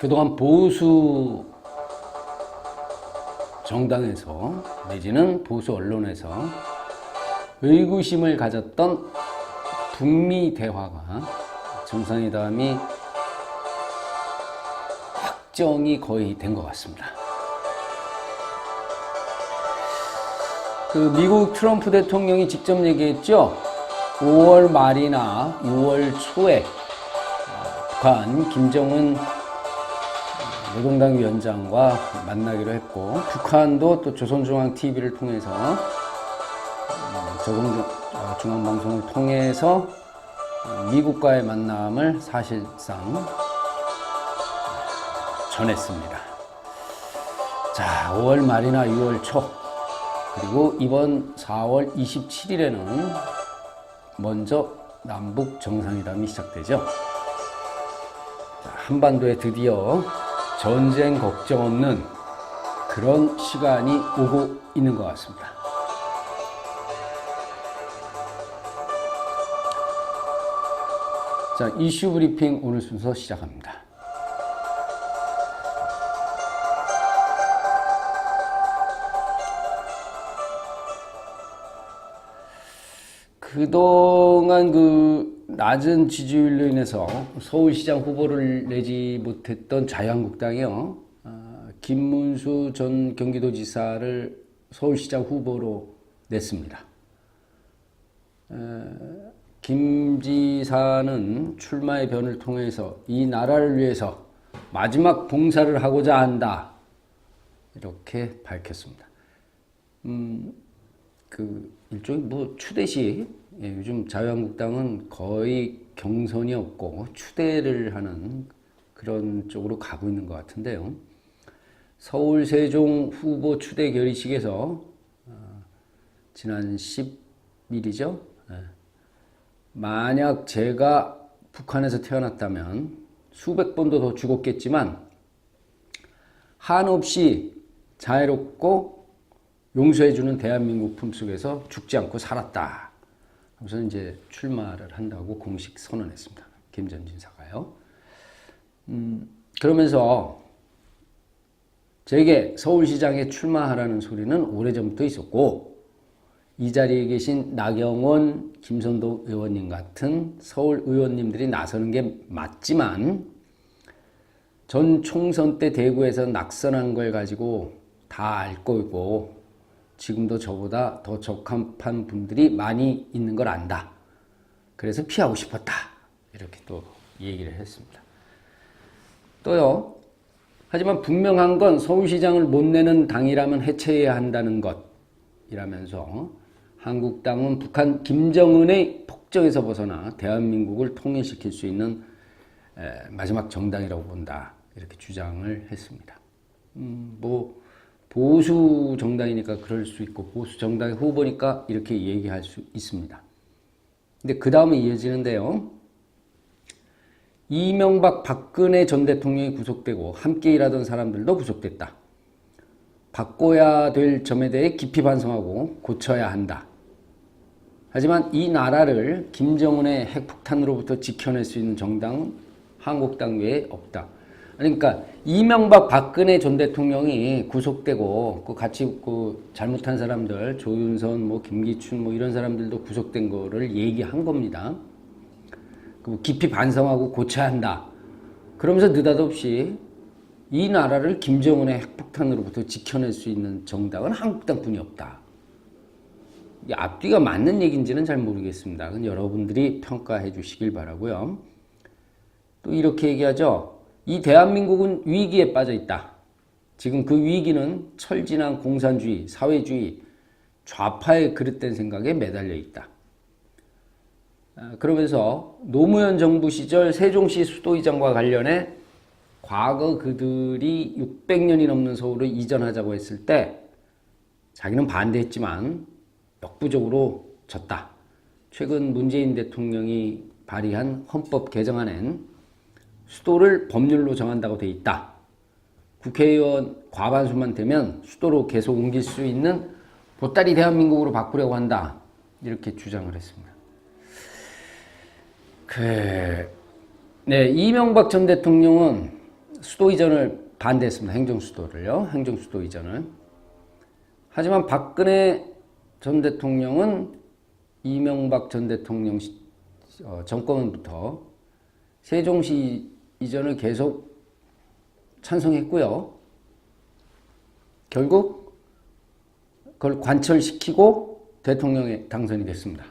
그동안 보수 정당에서 내지는 보수 언론에서 의구심을 가졌던 북미 대화가 정상회담이 확정이 거의 된 것 같습니다. 그 미국 트럼프 대통령이 직접 얘기했죠. 5월 말이나 6월 초에 북한 김정은 노동당 위원장과 만나기로 했고 북한도 또 조선중앙TV를 통해서 어, 조선중앙방송을 통해서 미국과의 만남을 사실상 전했습니다. 자, 5월 말이나 6월 초 그리고 이번 4월 27일에는 먼저 남북 정상회담이 시작되죠. 자, 한반도에 드디어 전쟁 걱정 없는 그런 시간이 오고 있는 것 같습니다. 자, 이슈 브리핑 오늘 순서 시작합니다. 그동안 그 낮은 지지율로 인해서 서울시장 후보를 내지 못했던 자유한국당이요. 아, 김문수 전 경기도지사를 서울시장 후보로 냈습니다. 에, 김 지사는 출마의 변을 통해서 이 나라를 위해서 마지막 봉사를 하고자 한다. 이렇게 밝혔습니다. 음, 그 일종의 뭐 추대시 예, 요즘 자유한국당은 거의 경선이 없고 추대를 하는 그런 쪽으로 가고 있는 것 같은데요. 서울 세종 후보 추대 결의식에서 어, 지난 10일이죠. 예. 만약 제가 북한에서 태어났다면 수백 번도 더 죽었겠지만 한없이 자유롭고 용서해주는 대한민국 품속에서 죽지 않고 살았다. 하면서 이제 출마를 한다고 공식 선언했습니다. 김전 진 사가요. 음, 그러면서 제게 서울시장에 출마하라는 소리는 오래전부터 있었고 이 자리에 계신 나경원, 김선도 의원님 같은 서울 의원님들이 나서는 게 맞지만 전 총선 때 대구에서 낙선한 걸 가지고 다 알 거고 지금도 저보다 더 적합한 분들이 많이 있는 걸 안다. 그래서 피하고 싶었다. 이렇게 또 얘기를 했습니다. 또요. 하지만 분명한 건 서울시장을 못 내는 당이라면 해체해야 한다는 것이라면서 한국당은 북한 김정은의 폭정에서 벗어나 대한민국을 통일시킬 수 있는 마지막 정당이라고 본다. 이렇게 주장을 했습니다. 음, 뭐 보수 정당이니까 그럴 수 있고 보수 정당의 후보니까 이렇게 얘기할 수 있습니다. 근데 그 다음에 이어지는데요. 이명박 박근혜 전 대통령이 구속되고 함께 일하던 사람들도 구속됐다. 바꿔야 될 점에 대해 깊이 반성하고 고쳐야 한다. 하지만 이 나라를 김정은의 핵폭탄으로부터 지켜낼 수 있는 정당은 한국당 외에 없다. 그러니까 이명박 박근혜 전 대통령이 구속되고 그 같이 그 잘못한 사람들 조윤선 뭐 김기춘 뭐 이런 사람들도 구속된 거를 얘기한 겁니다. 그 깊이 반성하고 고쳐야 한다. 그러면서 느닷없이 이 나라를 김정은의 핵폭탄으로부터 지켜낼 수 있는 정당은 한국당뿐이 없다. 이 앞뒤가 맞는 얘기인지는 잘 모르겠습니다. 여러분들이 평가해 주시길 바라고요. 또 이렇게 얘기하죠. 이 대한민국은 위기에 빠져 있다. 지금 그 위기는 철진한 공산주의, 사회주의, 좌파의 그릇된 생각에 매달려 있다. 아, 그러면서 노무현 정부 시절 세종시 수도이장과 관련해 과거 그들이 600년이 넘는 서울을 이전하자고 했을 때 자기는 반대했지만 역부족으로 졌다. 최근 문재인 대통령이 발의한 헌법 개정안엔 수도를 법률로 정한다고 돼 있다. 국회의원 과반수만 되면 수도로 계속 옮길 수 있는 보따리 대한민국으로 바꾸려고 한다. 이렇게 주장을 했습니다. 그, 네, 이명박 전 대통령은 수도 이전을 반대했습니다. 행정 수도를요. 행정 수도 이전을. 하지만 박근혜 전 대통령은 이명박 전 대통령 시- 어, 정권부터 세종시 이전을 계속 찬성했고요. 결국 그걸 관철시키고 대통령에 당선이 됐습니다.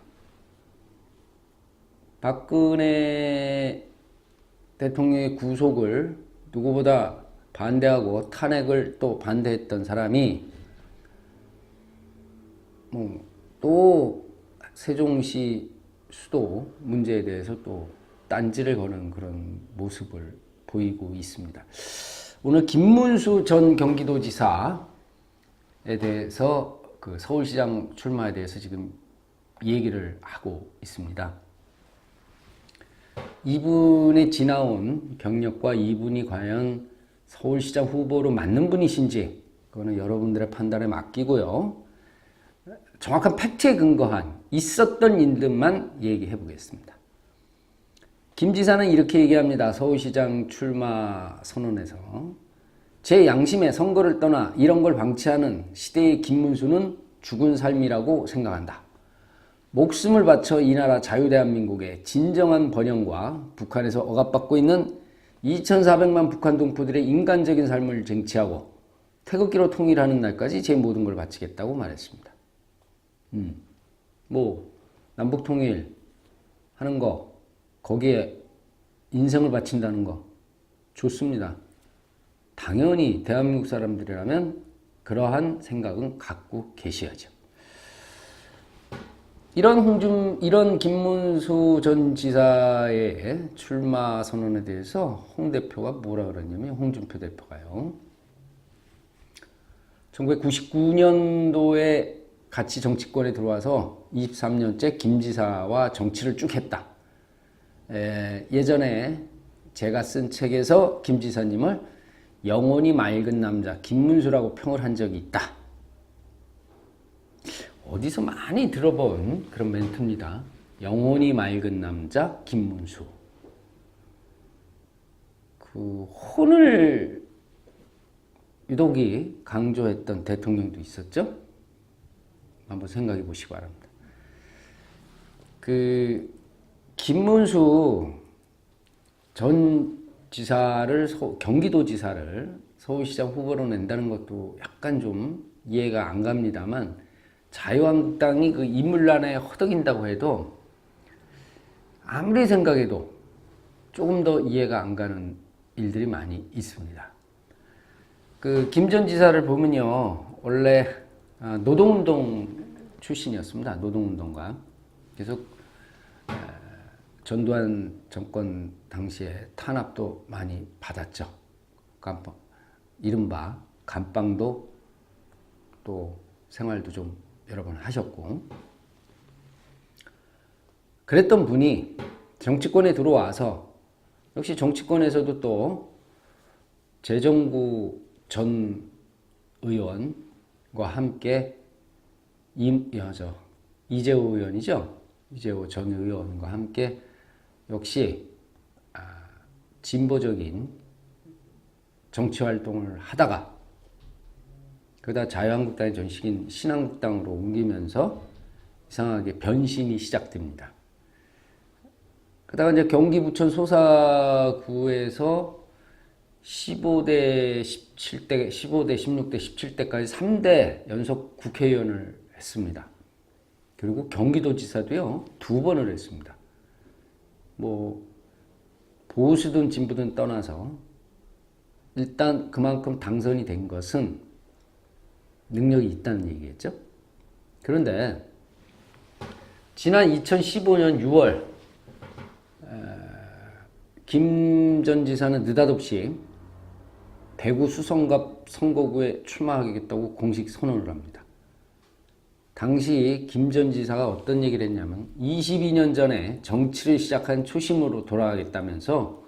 박근혜 대통령의 구속을 누구보다 반대하고 탄핵을 또 반대했던 사람이 뭐 또 세종시 수도 문제에 대해서 또 딴지를 거는 그런 모습을 보이고 있습니다. 오늘 김문수 전 경기도지사에 대해서 그 서울시장 출마에 대해서 지금 얘기를 하고 있습니다. 이분의 지나온 경력과 이분이 과연 서울시장 후보로 맞는 분이신지 그거는 여러분들의 판단에 맡기고요. 정확한 팩트에 근거한 있었던 일들만 얘기해 보겠습니다. 김 지사는 이렇게 얘기합니다. 서울시장 출마 선언에서 제 양심에 선거를 떠나 이런 걸 방치하는 시대의 김문수는 죽은 삶이라고 생각한다. 목숨을 바쳐 이 나라 자유대한민국의 진정한 번영과 북한에서 억압받고 있는 2,400만 북한 동포들의 인간적인 삶을 쟁취하고 태극기로 통일하는 날까지 제 모든 걸 바치겠다고 말했습니다. 음, 뭐 남북 통일 하는 거 거기에 인생을 바친다는 거 좋습니다. 당연히 대한민국 사람들이라면 그러한 생각은 갖고 계셔야죠. 이런 홍준 이런 김문수 전 지사의 출마 선언에 대해서 홍 대표가 뭐라 그랬냐면 홍준표 대표가요. 1999년도에 같이 정치권에 들어와서 23년째 김 지사와 정치를 쭉 했다. 에, 예전에 제가 쓴 책에서 김 지사님을 영혼이 맑은 남자 김문수라고 평을 한 적이 있다. 어디서 많이 들어본 그런 멘트입니다. 영혼이 맑은 남자 김문수. 그 혼을 유독이 강조했던 대통령도 있었죠. 한번 생각해 보시기 바랍니다. 그 김문수 전 지사를 서, 경기도 지사를 서울시장 후보로 낸다는 것도 약간 좀 이해가 안 갑니다만 자유한국당이 그 인물란에 허덕인다고 해도 아무리 생각해도 조금 더 이해가 안 가는 일들이 많이 있습니다. 그 김 전 지사를 보면요 원래 아, 노동운동 출신이었습니다. 노동운동가 계속 전두환 정권 당시에 탄압도 많이 받았죠. 감방, 이른바 감방도 또 생활도 좀 여러 번 하셨고 그랬던 분이 정치권에 들어와서 역시 정치권에서도 또 재정부 전 의원과 함께 임, 야, 저, 이재호 의원이죠. 이재호 전 의원과 함께 역시 아, 진보적인 정치 활동을 하다가 그러다 자유한국당의 전식인 신한국당으로 옮기면서 이상하게 변신이 시작됩니다. 그러다가 이제 경기 부천 소사구에서 15대 17대, 15대 16대 17대까지 3대 연속 국회의원을 했습니다. 그리고 경기도지사도요 두 번을 했습니다. 뭐 보수든 진보든 떠나서 일단 그만큼 당선이 된 것은 능력이 있다는 얘기겠죠. 그런데 지난 2015년 6월 김 전 지사는 느닷없이 대구 수성갑 선거구에 출마하겠다고 공식 선언을 합니다. 당시 김 전 지사가 어떤 얘기를 했냐면 22년 전에 정치를 시작한 초심으로 돌아가겠다면서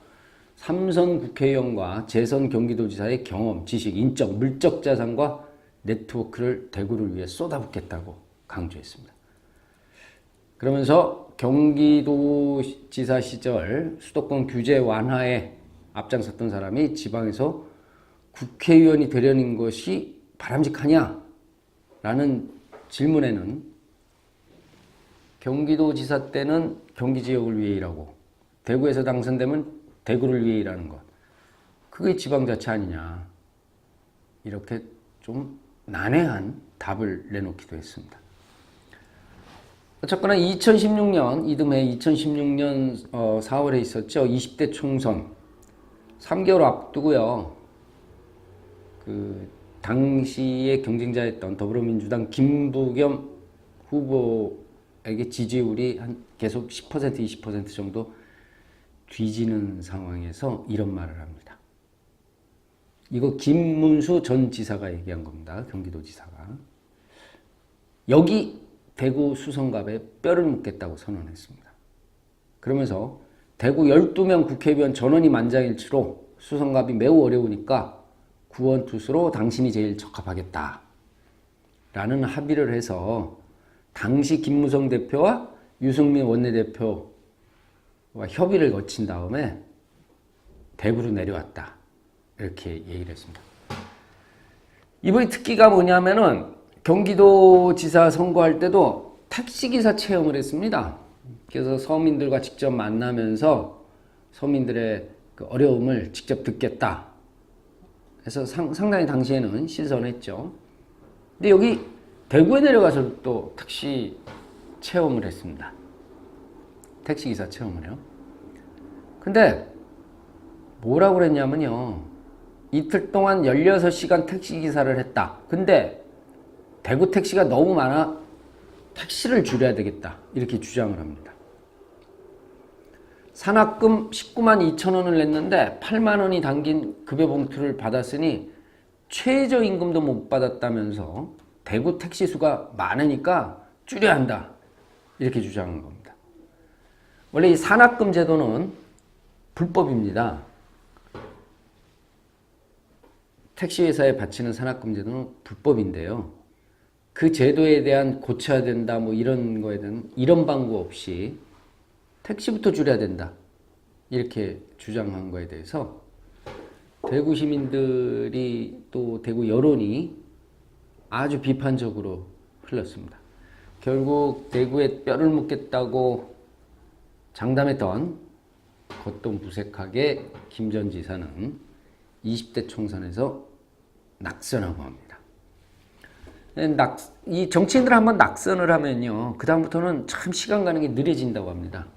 삼선 국회의원과 재선 경기도지사의 경험, 지식, 인적, 물적 자산과 네트워크를 대구를 위해 쏟아붓겠다고 강조했습니다. 그러면서 경기도지사 시절 수도권 규제 완화에 앞장섰던 사람이 지방에서 국회의원이 되려는 것이 바람직하냐? 라는 질문에는 경기도지사 때는 경기 지역을 위해 일하고 대구에서 당선되면 대구를 위해 일하는 것. 그게 지방자치 아니냐. 이렇게 좀 난해한 답을 내놓기도 했습니다. 어쨌거나 2016년 이듬해 2016년 4월에 있었죠 20대 총선 3개월 앞두고요 그 당시의 경쟁자였던 더불어민주당 김부겸 후보에게 지지율이 한 계속 10% 20% 정도 뒤지는 상황에서 이런 말을 합니다. 이거 김문수 전 지사가 얘기한 겁니다. 경기도지사가 여기 대구 수성갑에 뼈를 묻겠다고 선언했습니다. 그러면서 대구 12명 국회의원 전원이 만장일치로 수성갑이 매우 어려우니까 구원 투수로 당신이 제일 적합하겠다. 라는 합의를 해서 당시 김무성 대표와 유승민 원내대표와 협의를 거친 다음에 대구로 내려왔다. 이렇게 얘기를 했습니다. 이번에 특기가 뭐냐면은 경기도 지사 선거할 때도 택시기사 체험을 했습니다. 그래서 서민들과 직접 만나면서 서민들의 그 어려움을 직접 듣겠다. 그래서 상, 상당히 당시에는 신선했죠. 근데 여기 대구에 내려가서 또 택시 체험을 했습니다. 택시기사 체험을요. 근데 뭐라고 그랬냐면요. 이틀 동안 16시간 택시기사를 했다. 근데 대구 택시가 너무 많아 택시를 줄여야 되겠다. 이렇게 주장을 합니다. 산학금 19만 2천 원을 냈는데 8만 원이 담긴 급여 봉투를 받았으니 최저임금도 못 받았다면서 대구 택시 수가 많으니까 줄여야 한다. 이렇게 주장한 겁니다. 원래 이 산학금 제도는 불법입니다. 택시회사에 바치는 산학금 제도는 불법인데요. 그 제도에 대한 고쳐야 된다, 뭐 이런 거에 대한 이런 방구 없이 택시부터 줄여야 된다. 이렇게 주장한 거에 대해서 대구 시민들이 또 대구 여론이 아주 비판적으로 흘렀습니다. 결국 대구에 뼈를 묻겠다고 장담했던 겉도 무색하게 김 전 지사는 20대 총선에서 낙선하고 합니다. 낙, 이 정치인들 한번 낙선을 하면요. 그다음부터는 참 시간 가는 게 느려진다고 합니다.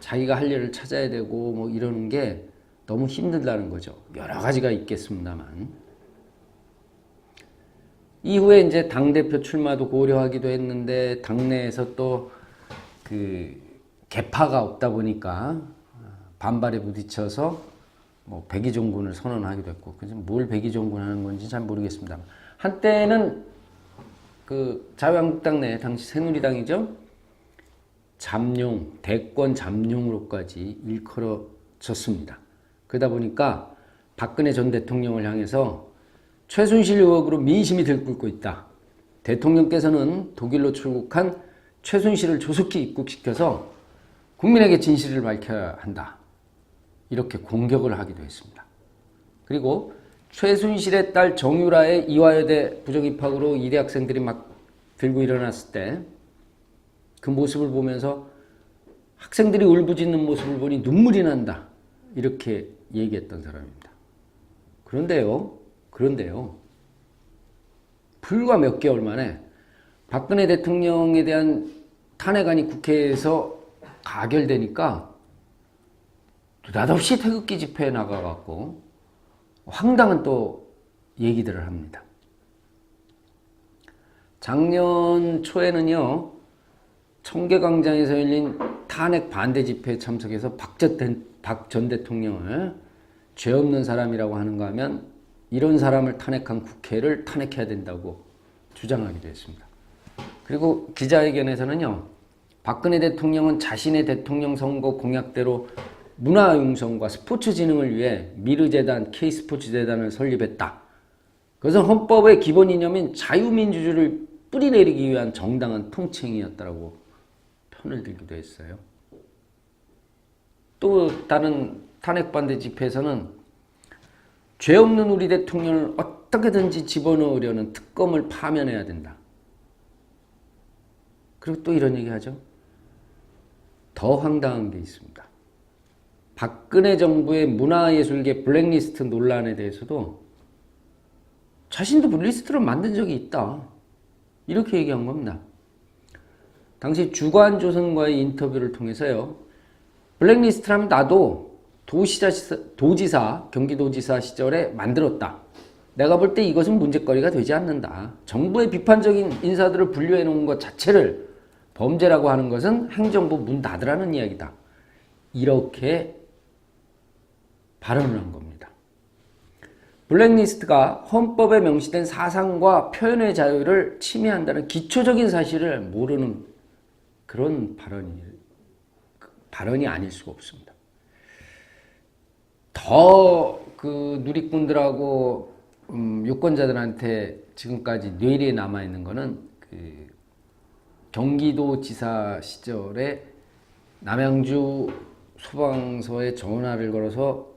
자기가 할 일을 찾아야 되고 뭐 이러는 게 너무 힘들다는 거죠. 여러 가지가 있겠습니다만. 이후에 이제 당대표 출마도 고려하기도 했는데, 당내에서 또 그 개파가 없다 보니까 반발에 부딪혀서 뭐 백의종군을 선언하기도 했고, 그래서 뭘 백의종군 하는 건지 잘 모르겠습니다. 한때는 그 자유한국당 내 당시 새누리당이죠. 잠룡, 대권 잠룡으로까지 일컬어졌습니다. 그러다 보니까 박근혜 전 대통령을 향해서 최순실 의혹으로 민심이 들끓고 있다. 대통령께서는 독일로 출국한 최순실을 조속히 입국시켜서 국민에게 진실을 밝혀야 한다. 이렇게 공격을 하기도 했습니다. 그리고 최순실의 딸 정유라의 이화여대 부정 입학으로 이대 학생들이 막 들고 일어났을 때 그 모습을 보면서 학생들이 울부짖는 모습을 보니 눈물이 난다. 이렇게 얘기했던 사람입니다. 그런데요, 그런데요. 불과 몇 개월 만에 박근혜 대통령에 대한 탄핵안이 국회에서 가결되니까 느닷없이 태극기 집회에 나가갖고 황당한 또 얘기들을 합니다. 작년 초에는요, 청계광장에서 열린 탄핵 반대 집회에 참석해서 박 전 대통령을 죄 없는 사람이라고 하는가 하면 이런 사람을 탄핵한 국회를 탄핵해야 된다고 주장하기도 했습니다. 그리고 기자회견에서는요, 박근혜 대통령은 자신의 대통령 선거 공약대로 문화융성과 스포츠 진흥을 위해 미르재단, K스포츠재단을 설립했다. 그것은 헌법의 기본 이념인 자유민주주의를 뿌리내리기 위한 정당한 통칭이었다고 편을 들기도 했어요. 또 다른 탄핵 반대 집회에서는 죄 없는 우리 대통령을 어떻게든지 집어넣으려는 특검을 파면해야 된다. 그리고 또 이런 얘기 하죠. 더 황당한 게 있습니다. 박근혜 정부의 문화예술계 블랙리스트 논란에 대해서도 자신도 블랙리스트를 만든 적이 있다. 이렇게 얘기한 겁니다. 당시 주관조선과의 인터뷰를 통해서요. 블랙리스트라면 나도 도시자, 도지사, 경기도지사 시절에 만들었다. 내가 볼 때 이것은 문제거리가 되지 않는다. 정부의 비판적인 인사들을 분류해 놓은 것 자체를 범죄라고 하는 것은 행정부 문 닫으라는 이야기다. 이렇게 발언을 한 겁니다. 블랙리스트가 헌법에 명시된 사상과 표현의 자유를 침해한다는 기초적인 사실을 모르는 그런 발언이, 발언이 아닐 수가 없습니다. 더 그 누리꾼들하고 음, 유권자들한테 지금까지 뇌리에 남아 있는 거는 그 경기도지사 시절에 남양주 소방서에 전화를 걸어서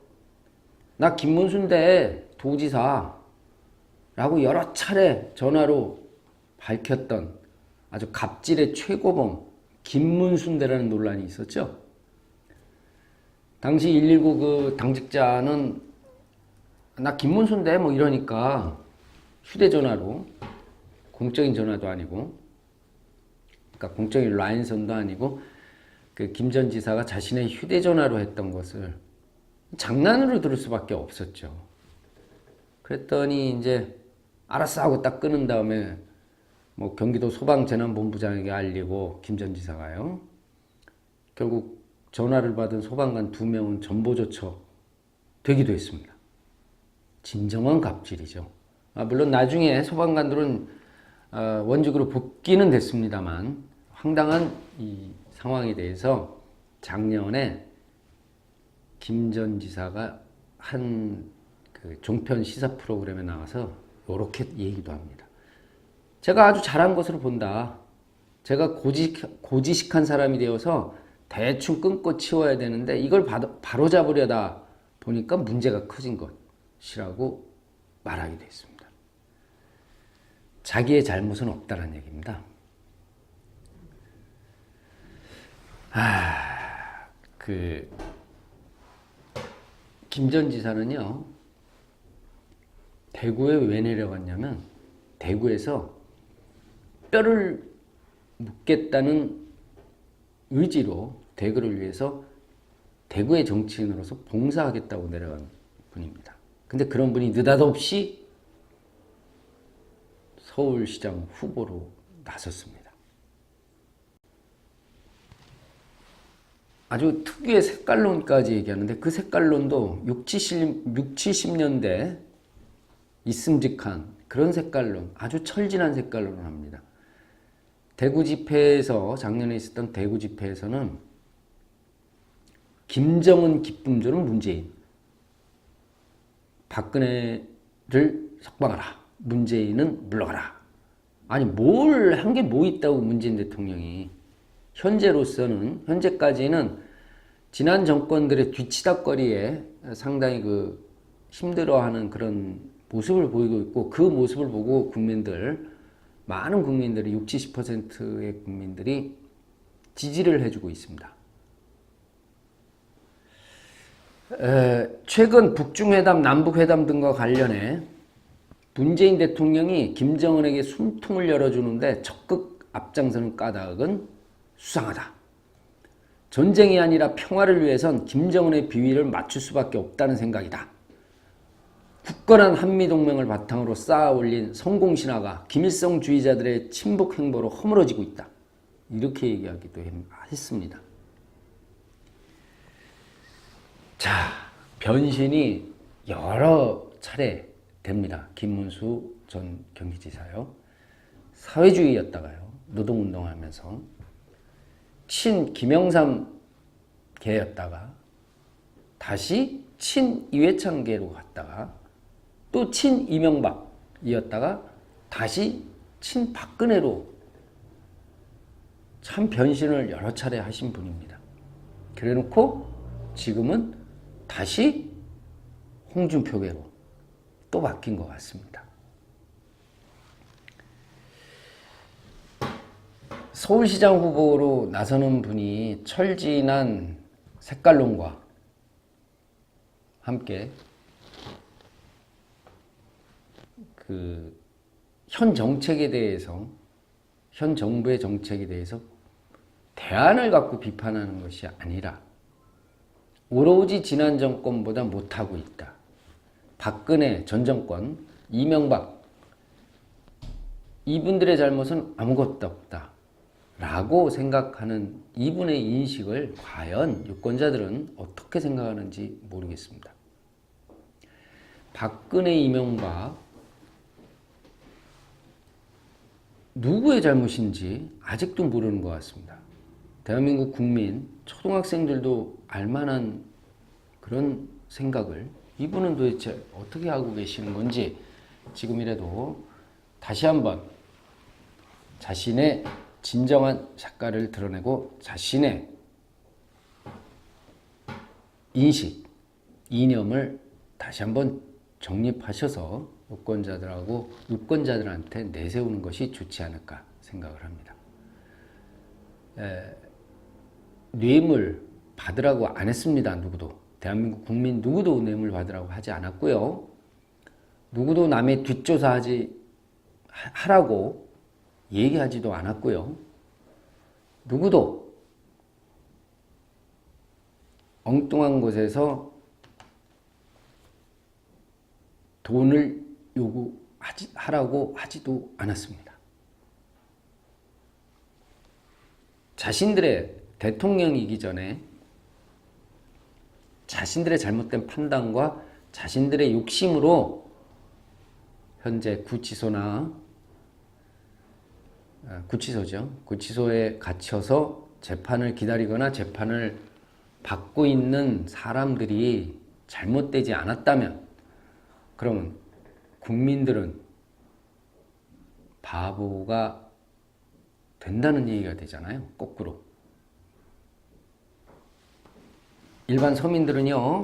나 김문수인데 도지사라고 여러 차례 전화로 밝혔던 아주 갑질의 최고봉 김문수인데라는 논란이 있었죠. 당시 119 그 당직자는 나 김문수인데 뭐 이러니까 휴대전화로 공적인 전화도 아니고 그러니까 공적인 라인선도 아니고 그 김 전 지사가 자신의 휴대전화로 했던 것을 장난으로 들을 수밖에 없었죠. 그랬더니 이제 알았어 하고 딱 끊은 다음에 뭐 경기도 소방재난본부장에게 알리고 김전 지사가요. 결국 전화를 받은 소방관 두 명은 전보조처 되기도 했습니다. 진정한 갑질이죠. 아, 물론 나중에 소방관들은 어, 원직으로 복귀는 됐습니다만 황당한 이 상황에 대해서 작년에 김 전 지사가 한 그 종편 시사 프로그램에 나와서 이렇게 얘기도 합니다. 제가 아주 잘한 것으로 본다. 제가 고직, 고지식한 사람이 되어서 대충 끊고 치워야 되는데 이걸 바로 잡으려다 보니까 문제가 커진 것이라고 말하기도 했습니다. 자기의 잘못은 없다는 얘기입니다. 아, 그, 김 전 지사는요, 대구에 왜 내려갔냐면, 대구에서 뼈를 묻겠다는 의지로 대구를 위해서 대구의 정치인으로서 봉사하겠다고 내려간 분입니다. 근데 그런 분이 느닷없이 서울시장 후보로 나섰습니다. 아주 특유의 색깔론까지 얘기하는데 그 색깔론도 6, 70, 6 70년대 있음직한 그런 색깔론, 아주 철진한 색깔론을 합니다. 대구 집회에서 작년에 있었던 대구 집회에서는 김정은 기쁨조는 문재인, 박근혜를 석방하라, 문재인은 물러가라. 아니 뭘 한 게 뭐 있다고 문재인 대통령이 현재로서는 현재까지는 지난 정권들의 뒤치다거리에 상당히 그 힘들어하는 그런 모습을 보이고 있고 그 모습을 보고 국민들 많은 국민들이 60, 70%의 국민들이 지지를 해주고 있습니다. 에, 최근 북중회담, 남북회담 등과 관련해 문재인 대통령이 김정은에게 숨통을 열어주는데 적극 앞장서는 까닭은 수상하다. 전쟁이 아니라 평화를 위해선 김정은의 비위를 맞출 수밖에 없다는 생각이다. 굳건한 한미동맹을 바탕으로 쌓아 올린 성공신화가 김일성 주의자들의 친북 행보로 허물어지고 있다. 이렇게 얘기하기도 했습니다. 자, 변신이 여러 차례 됩니다. 김문수 전 경기지사요. 사회주의였다가요. 노동운동하면서 친 김영삼 계였다가 다시 친 이회창계로 갔다가 또 친 이명박이었다가 다시 친 박근혜로 참 변신을 여러 차례 하신 분입니다. 그래 놓고 지금은 다시 홍준표계로 또 바뀐 것 같습니다. 서울시장 후보로 나서는 분이 철진한 색깔론과 함께 그 현 정책에 대해서 현 정부의 정책에 대해서 대안을 갖고 비판하는 것이 아니라 오로지 지난 정권보다 못하고 있다. 박근혜 전 정권, 이명박 이분들의 잘못은 아무것도 없다. 라고 생각하는 이분의 인식을 과연 유권자들은 어떻게 생각하는지 모르겠습니다. 박근혜, 이명박 누구의 잘못인지 아직도 모르는 것 같습니다. 대한민국 국민, 초등학생들도 알만한 그런 생각을 이분은 도대체 어떻게 하고 계시는 건지 지금이라도 다시 한번 자신의 진정한 작가를 드러내고 자신의 인식, 이념을 다시 한번 정립하셔서 유권자들하고 유권자들한테 내세우는 것이 좋지 않을까 생각을 합니다. 에, 뇌물 받으라고 안 했습니다. 누구도 대한민국 국민 누구도 뇌물 받으라고 하지 않았고요. 누구도 남의 뒷조사하지 하라고 얘기하지도 않았고요. 누구도 엉뚱한 곳에서 돈을 요구하지 하라고 하지도 않았습니다. 자신들의 대통령이기 전에 자신들의 잘못된 판단과 자신들의 욕심으로 현재 구치소나 아, 구치소죠. 구치소에 갇혀서 재판을 기다리거나 재판을 받고 있는 사람들이 잘못되지 않았다면 그러면 국민들은 바보가 된다는 얘기가 되잖아요. 거꾸로. 일반 서민들은요,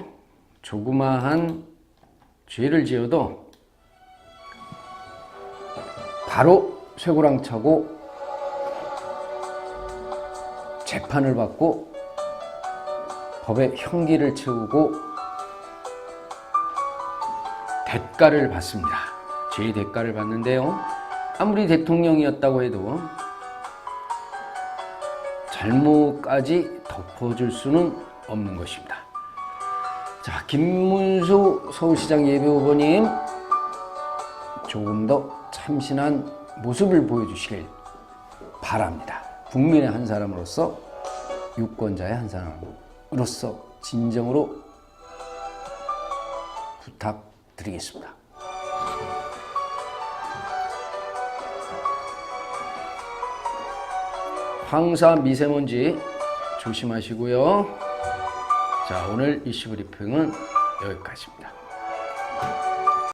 조그마한 죄를 지어도 바로 쇠고랑 차고 재판을 받고 법의 형기를 채우고 대가를 받습니다. 죄의 대가를 받는데요. 아무리 대통령이었다고 해도 잘못까지 덮어줄 수는 없는 것입니다. 자, 김문수 서울시장 예비후보님 조금 더 참신한 모습을 보여주시길 바랍니다. 국민의 한 사람으로서 유권자의 한 사람으로서 진정으로 드리겠습니다. 황사 미세먼지 조심하시고요. 자, 오늘 이슈 브리핑은 여기까지입니다.